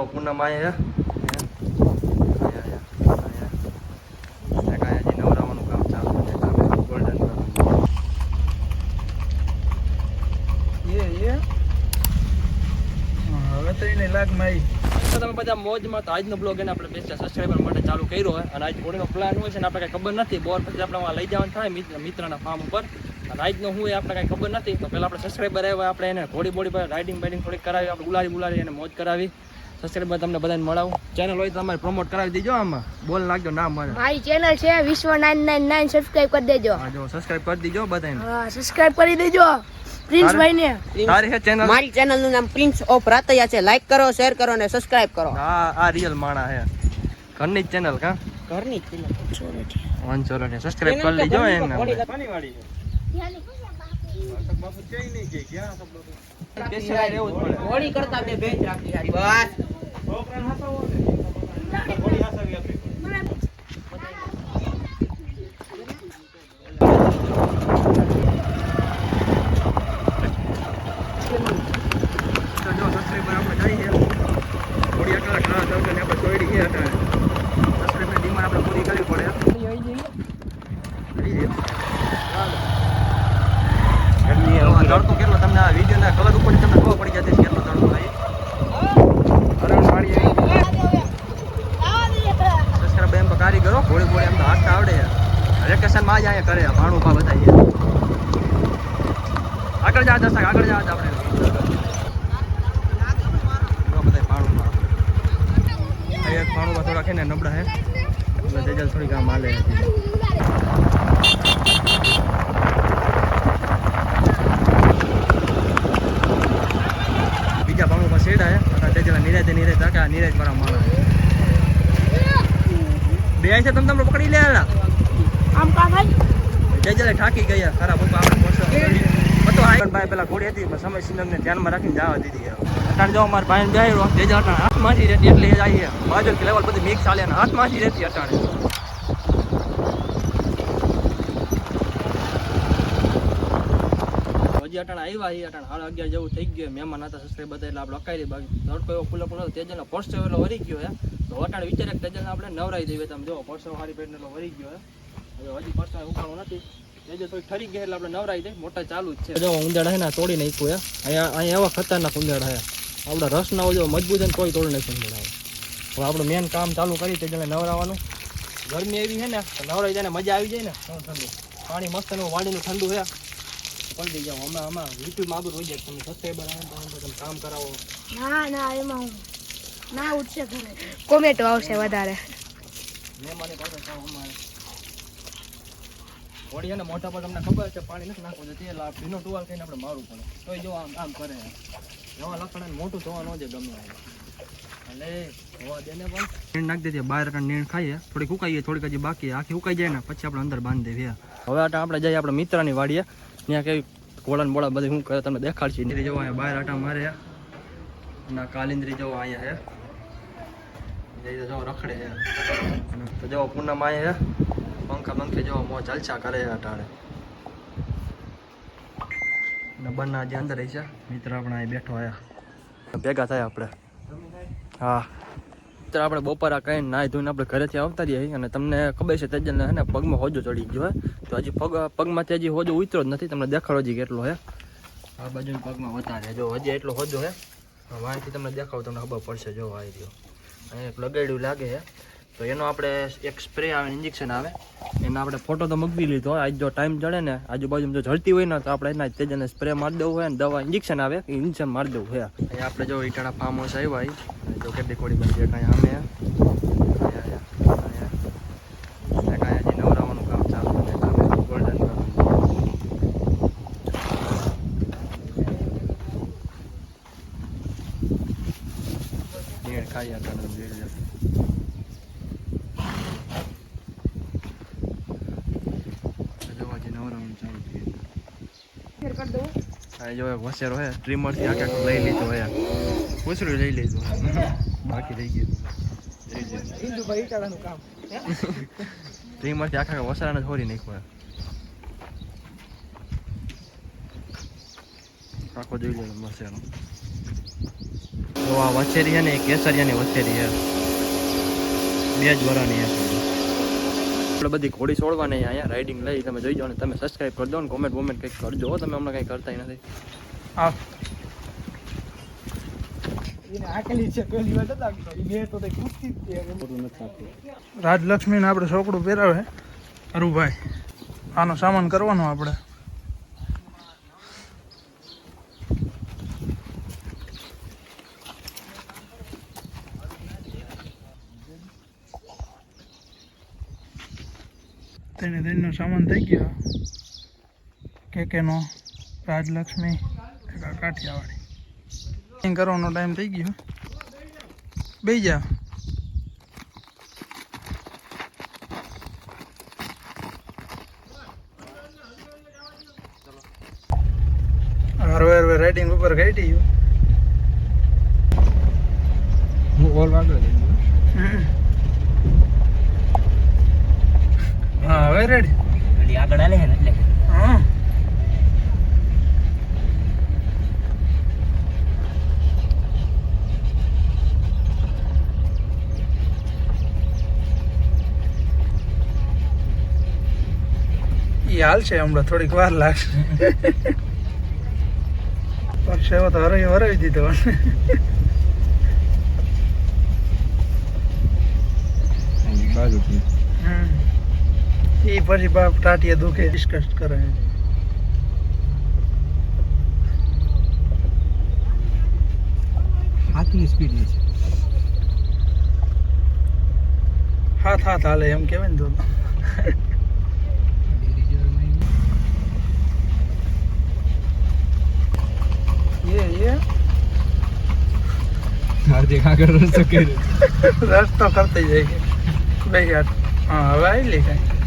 જો પૂનમ આયા તમે બધા મોજમાં તો આજનો બ્લોગ એને આપણે બેસ્ટ સબસ્ક્રાઈબર માટે ચાલુ કર્યો હોય અને આજ હોળીનો પ્લાન હોય છે ને આપણે કાંઈ ખબર નથી બોર પછી આપણે લઈ જવાનું થાય મિત્રના ફાર્મ ઉપર અને આજનો હું એ આપણે કાંઈ ખબર નથી તો પહેલાં આપણે સબસ્ક્રાઈબર આવ્યા આપણે એને ઘોડી બોડી પર રાઇડિંગ બાઇડિંગ થોડીક કરાવી આપણે ગુલારી ગુલારી એને મોજ કરાવી સબસ્ક્રાઈબર તમને બધાને મળાવું. ચેનલ હોય તો તમારે પ્રમોટ કરાવી દેજો આમાં. બોલ નાખજો ના મળે મારી ચેનલ છે વિશ્વ નાઇન નાઇન નાઇન સબસ્ક્રાઇબ કરી દેજો. હા જો સબસ્ક્રાઇબ કરી દેજો બધાને હા સબસ્ક્રાઇબ કરી દેજો. પ્રિન્સ ભાઈ ને તારી ચેનલ મારી ચેનલનું નામ પ્રિન્સ ઓફ રાતૈયા છે. લાઈક કરો શેર કરો અને સબસ્ક્રાઇબ કરો. હા આ રિયલ માણા હે ઘરની જ ચેનલ કા? ઘરની જ channel. વન ચોરો ને સબસ્ક્રાઈબ કરી લેજો એને સ્પેશિયલ વાળી બસ. જઈ તડકો કેટલો? તમને આ વિડીયોના કલર ઉપર તમને ખબર પડી જતી છે કેટલો તડકો થાય હરણવાળી સબસ્ક્રાઈબ કારીગરો ઘોડી ઘોડી એમ તો હાથ આવડે વેકેશનમાં જ અહીંયા કરે ભાણું પા બતાવીએ. આગળ જા દર્શક, આગળ જા આપણે. ભાણુંમાં થોડાક છે ને, નબળા હે તેજલ થોડી આમ હાલે. બીજા ભાણું શેડા હે અને તેજલ નિરાજે, નિરાજ મારા માણસ બે છે તમે તમને પકડી લેલા આમ કા ભાઈ? તેજલે ઠાકી ગયા ખરા પપ્પા આપણે પહોંચવા હતો આ ભાઈ પેલા ઘોડી હતી પણ સમય સિંગને ધ્યાનમાં રાખીને જવા દીધી અટાણ જો અમારા ભાઈ જાય તેજલ અટાણ હાથમાંથી રહેતી એટલે એ જાય બાજુ લેવલ બધી મિક્સ ચાલે અને હાથમાંથી રહેતી અટાણે હજી અટાણ આવ્યા છે અટાણ સાડા અગિયાર જેવું થઈ ગયું મહેમાન હતા સબસ્ક્રાઈબ બધા એટલે આપણે અકાઈ બાકી તડકો એવો ખુલ્લો ખુલ્લો તેજલનો પરસો એટલો વરી ગયો હે તો અટાણ વિચારે કે તેજલને આપણે નવરાઈ દઈએ. તમે જો પરસો હારી પેટને એટલો વરી ગયો હે. હવે હજી પરસો ઉકાળો નથી. તેજલ થોડી ઠરી ગયા એટલે આપણે નવરાઈ દઈએ. મોટા ચાલુ જ છે. જો ઉંદાડા હે ને તોડી નાખ્યું હે. અહીંયા અહીંયા એવા ખતરનાક ઉંદાડા હે આપણે રસ ના હોય જો મજબૂત ને કોઈ તોડી નાખ્યું ઉંદાડા હવે આપણું મેન કામ ચાલુ કરી તેજલને નવરાવાનું. ગરમી એવી છે ને નવરાઈ જાય ને મજા આવી જાય ને. ઠંડુ. પાણી મસ્ત એનું વાડીનું ઠંડુ હે પલટી જાઓ હમણાં હમણાં. યુટ્યુબમાં આગળ હોય જાય તમે સબસ્ક્રાઈબર આવે તમે કામ કરાવો. ના ના એમાં હું ના ઉઠશે કોમેટો આવશે વધારે. હોળી અને મોટા પર તમને ખબર છે પાણી નથી નાખવું તે ભીનો ટુવાલ થઈને આપણે મારવું પડે. તો જો આમ આમ કરે. એવા લખણ મોટું જોવા ન જે ગમે અને હોવા દે પણ. નીણ નાખી દેજે બહાર નીણ ખાઈએ. થોડીક ઉકાઈએ થોડીક હજી બાકી. આખી ઉકાઈ જાય ને પછી આપણે અંદર બાંધી દેવીએ હવે આટા આપણે જઈએ આપણે મિત્રની વાડીએ. ત્યાં કઈ ઘોડાને બોળા બધું શું કરે તમને દેખાડશે જોવા બહાર આટા મારે. ના કાલિંદરી જવા અહીંયા હે. જો રખડે તો જો પૂનમ આય પંખા પંખે જો મોજ જલસા કરે છે અટાણે. ને બંને જે અંદર છે. મિત્ર આપણે અહીં બેઠો આયા. ભેગા થાય આપણે. હા. મિત્ર આપણે બપોરા કઈ નાહી ધોઈને આપણે ઘરેથી આવતા રહીએ અને તમને ખબર છે તેજલને હે ને પગમાં હોજો ચડી ગયો હે. તો હજી પગ પગમાંથી હજી હોજો ઉતરો જ નથી. તમને દેખાડો હજી કેટલો હે. આ બાજુ પગમાં વધારે જો હજી એટલો હોજો હે. વાંચી તમને દેખાડો તમને ખબર પડશે. જો આવી રહ્યો. એક લગાડ્યું લાગે છે. તો એનો આપણે એક સ્પ્રે આવે ઇન્જેક્શન આવે. એનો આપણે ફોટો તો મગવી લીધો. આજ જો ટાઈમ જડે ને આજુબાજુ જો જળતી હોય ને, તો આપણે એના તેજને સ્પ્રે મારી દેવું હોય ને, દવા ઇન્જેક્શન આવે ઇન્જેક્શન મારી દેવું હોય. અહીંયા આપણે જો ઈટાળા ફાર્મ હાઉસ આવ્યા જો કેટલી કોડી બની કાંઈ અમે અહીંયા, અહીંયા, અહીંયા. એક અહીંયા હજી નવરાવાનું કામ ચાલુ છે સામે golden કલરનું. હતા ને જોઈ લો. જો વસેરો હે ટ્રીમરથી આખે લઈ લીધું હે પૂછડું લઈ લીધું બાકી રહી ગયું. ઇન્દુભાઈ ઈટાળાનું કામ. ટ્રીમરથી આખા વસરાને છોડી નાખ્યો આખો જોઈ લેજો વસેરો તો આ વછેરી છે ને એ કેસરિયાની વછેરી છે. બે જ વરાની છે આપણે બધી ઘોડી છોડવાની અહીંયા રાઇડિંગ લઈ તમે જોઈ જાઓ ને તમે સબસ્ક્રાઈબ કરી દો ને કોમેન્ટ વોમેન્ટ કંઈક કરજો તમે હમણાં કંઈ કરતા નથી. આ રાજલક્ષ્મી ને આપણે છોકરું પહેરાવે. અરુભાઈ આનો સામાન કરવાનો આપણે. તેનો સામાન થઈ ગયો. કે કેનો રાજલક્ષ્મી કાઠિયાવાડી. કરવાનો ટાઈમ થઈ ગયો. બે જાઓ. હરવે હરવે રાઇડિંગ ઉપર ગયું. હમ. હા હવે એટલે આગળ આલે ને એટલે. હા. ઈ હાલ છે હમણાં થોડીક વાર લાગશે. પરસેવો તો હરાવી હરાવી દીધો. હમ. પછી બાપ ટાટિયા દુખે ડિસ્કસ કરે. હાથની સ્પીડ છે. હાથ હાથ હાલે એમ કેવાય ને તો. એ એ. રસ્તો કરતી જાય. બે યાર હા હવે આવી લે કાંઈ.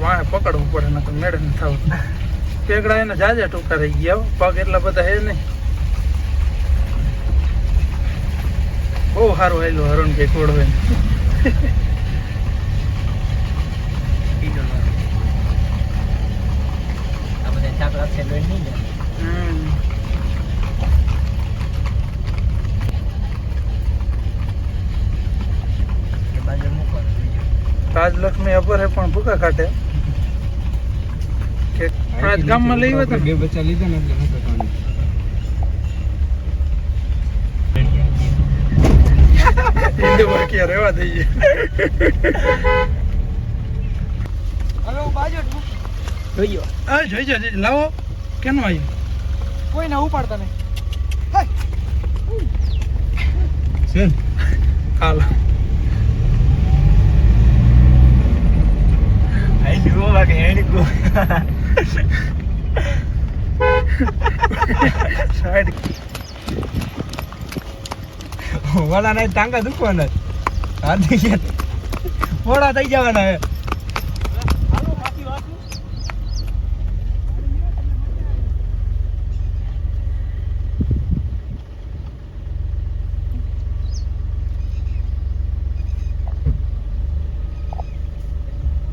વાહ પકડવું પડે તો મેળ ન થાવ પેગડા એને જાજા ટૂંકા રહી ગયા. પગ એટલા બધા હે નહીં. બહુ સારું આવેલું હરણ કે કોડવે આ બધા છાકરા છે લોહી નહીં જાય હમ એ બાજુ મૂકવાનું બીજું રાજલક્ષ્મી અપર હે પણ ભૂકા કાઢે. કે આજ ગામમાં લઈ આવ્યા બે બચ્ચા લીધા ને? એટલે વાક્યા રહેવા દઈએ. લાવો. કેનો આવ્યું કોઈ ના ઉપાડતા નહીં. હાલ. સાઈડ. વાળા ના ટાંગા દુખવાના ગયા. મોડા થઈ જવાના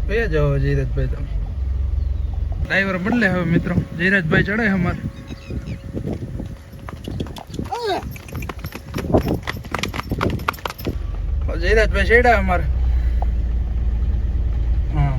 બે જાઓ જયરાજભાઈ તમે. ડ્રાઈવર બદલે હવે મિત્રો. જયરાજભાઈ ચડે અમારે. જયરાજભાઈ ચડ્યા અમારે હા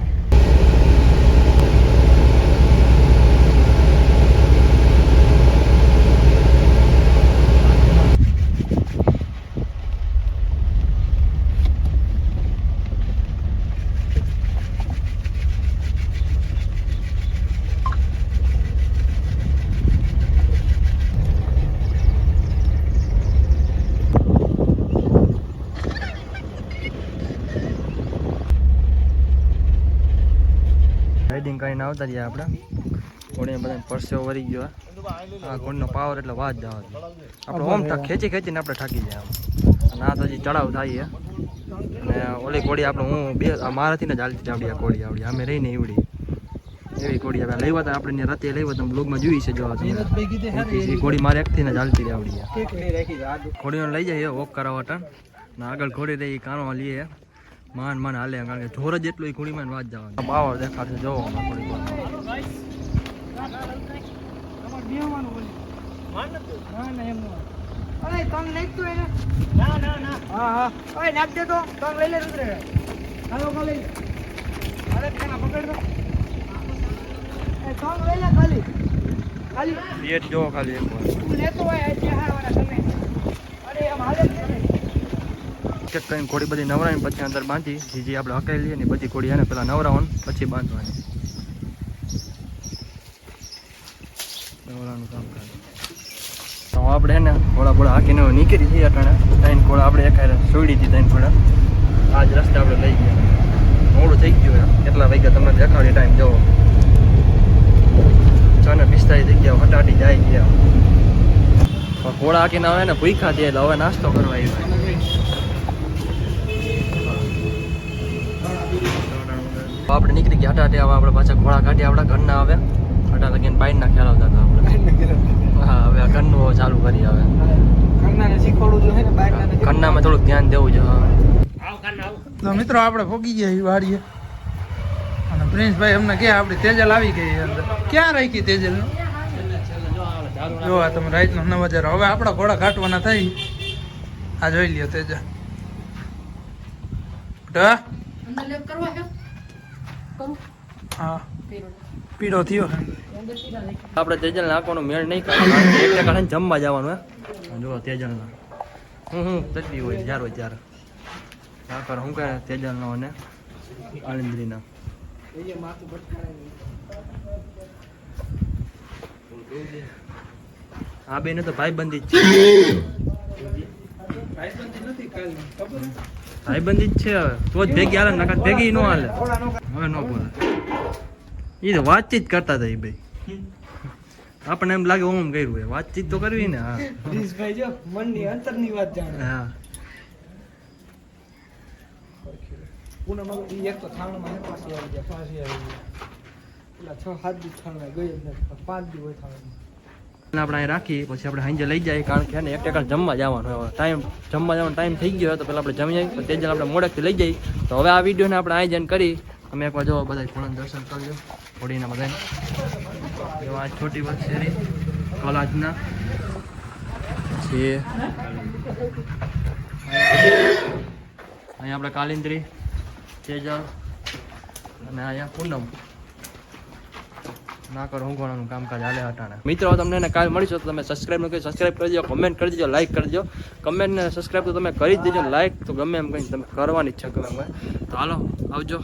રાઇડિંગ કરીને આવતા રહ્યા આપણે. ઘોડીને બધા પરસેવો વરી ગયો આ ઘોડીનો પાવર એટલે વાત જવા આપણે ઓમ ખેંચી ખેંચીને આપણે થાકી જાય આમ. અને આ તો હજી ચડાવ થાય અને ઓલી ઘોડી આપણે હું બે મારાથી જ હાલતી આવડી આ ઘોડી આવડી. અમે રહીને એવડી એવી ઘોડી આવે. લઈ હતા આપણે રાતે લઈ તમે બ્લોગમાં જોઈ છે જોવા તમે ઘોડી મારે એકથી જ હાલતી રહી આવડી. ઘોડીને લઈ જઈએ વોક કરાવવા ટાણ ને આગળ ઘોડી રહી કાનો લઈએ માન માન હાલે કારણ કે જોર જ એટલું ને વાત જવાનું પાવર દેખાડશે જોવો ઘોડી બેહવાનું બોલી માન નથી ના ના એમ અરે તંગ લઈ એને ના ના ના હા હા ઓય નાખ તો તંગ લઈ લે રુદ્ર હાલો કો લઈ લે અરે તેના પકડ દો એ તંગ લઈ ખાલી ખાલી પેટ જો ખાલી એક તું લેતો હોય આ જે હારવાના તમે અરે આમ હાલે એક કરીને ઘોડી બધી નવરાવીને પછી અંદર બાંધી, જે આપણે હકાઈ લઈએ ને બધી ઘોડી એને પેલા નવરાવવાનું પછી બાંધવાની. નવરાનું કામ કરે. આપણે એને ઘોડા ઘોડા હાકીને નીકળી જઈએ અટાણે. ત્રણ ઘોડા આપણે એકારે છોડી હતી ત્રણ ઘોડા. આ જ રસ્તે આપણે લઈ ગયા. મોડું થઈ ગયું. કેટલા વાગ્યા તમને દેખાડી ટાઈમ જવો. છ ને પિસ્તાલીસ થઈ ગયા હટાટી જાય ગયા ઘોડા હાકીને આવે ને ભૂખા થયા એટલે હવે નાસ્તો કરવા આવ્યા તો આપણે નીકળી ગયા હટાટે હવે આપણે પાછા ઘોડા કાઢી આપણા ઘરના આવે હટા લગીને બાઈન ના ખ્યાલ આવતા હતા આપણે. હા હવે આ ઘરનું ચાલુ કરી હવે. જોઈએ ઘરનામાં થોડુંક ધ્યાન દેવું આવ આવ. તો મિત્રો આપણે ભોગી ગયા એ વાડીએ. અને પ્રિન્સભાઈ અમને કે આપણી તેજલ આવી ગઈ અંદર. ક્યાં રાખી તેજલ? જો આ તમે રાઈતનો નવ હજાર. હવે આપણા ઘોડા કાઢવાના થઈ આ જોઈ લ્યો તેજલ. બેટા, હા. પીળો થયો. આપણે તેજલ નાખવાનો મેળ નહીં કાઢવાનો એક ટકા જમવા જવાનું હે? જો તેજલના. હું હું તકલી હોય જ્યારે હોય ત્યારે. નાખર શું કહે તેજલનો અને આનંદરીના આ બેને તો ભાઈબંધી જ છે. ભાઈબંધી જ છે હવે. તો જ ભેગી હાલે નકર ભેગી નો હાલે. હવે નો બોલે. એ તો વાતચીત કરતા હતા એ ભાઈ આપણને એમ લાગે ઓમ કર્યું વાતચીત તો કરવી ને હા. ભાઈ જો મનની અંતરની વાત જાણે. હા. પૂનમ એક તો થાણમાં પાછી આવી જાય પાછી આવી જાય પેલા છ સાત દિવસ થાણમાં ગઈ પાંચ દિવસ હોય થાણમાં. એટલે આપણે અહીં રાખી, પછી આપણે સાંજે લઈ જાય કારણ કે એને એક ટકા જમવા જવાનું હવે ટાઈમ જમવા જવાનો ટાઈમ થઈ ગયો તો પેલા આપણે જમી જાય તે તેજ આપણે મોડકથી લઈ જઈએ. તો હવે આ વિડીયોને આપણે આયોજન કરી. અમે એકવાર જો બધા પૂર્ણ દર્શન કરજો ઘોડીના બધા જો આ છોટી વાત શેરી કોલાજના. અહીંયા આપણે કાલિંદ્રી, તેજલ, અને અહીંયા પૂનમ. ના કરો, ઊંઘવાનું કામકાજ હાલે હટાણે. મિત્રો, તમને એને કાલ મળીશું, તો તમે સબસ્ક્રાઈબ ન કરી સબસ્ક્રાઈબ કરી દેજો કમેન્ટ કરી દેજો લાઈક કરી દેજો. કમેન્ટ ને સબસ્ક્રાઈબ તો તમે કરી જ દેજો લાઈક તો ગમે એમ કંઈ તમે કરવાની જ છે ગમે તો હાલો, આવજો.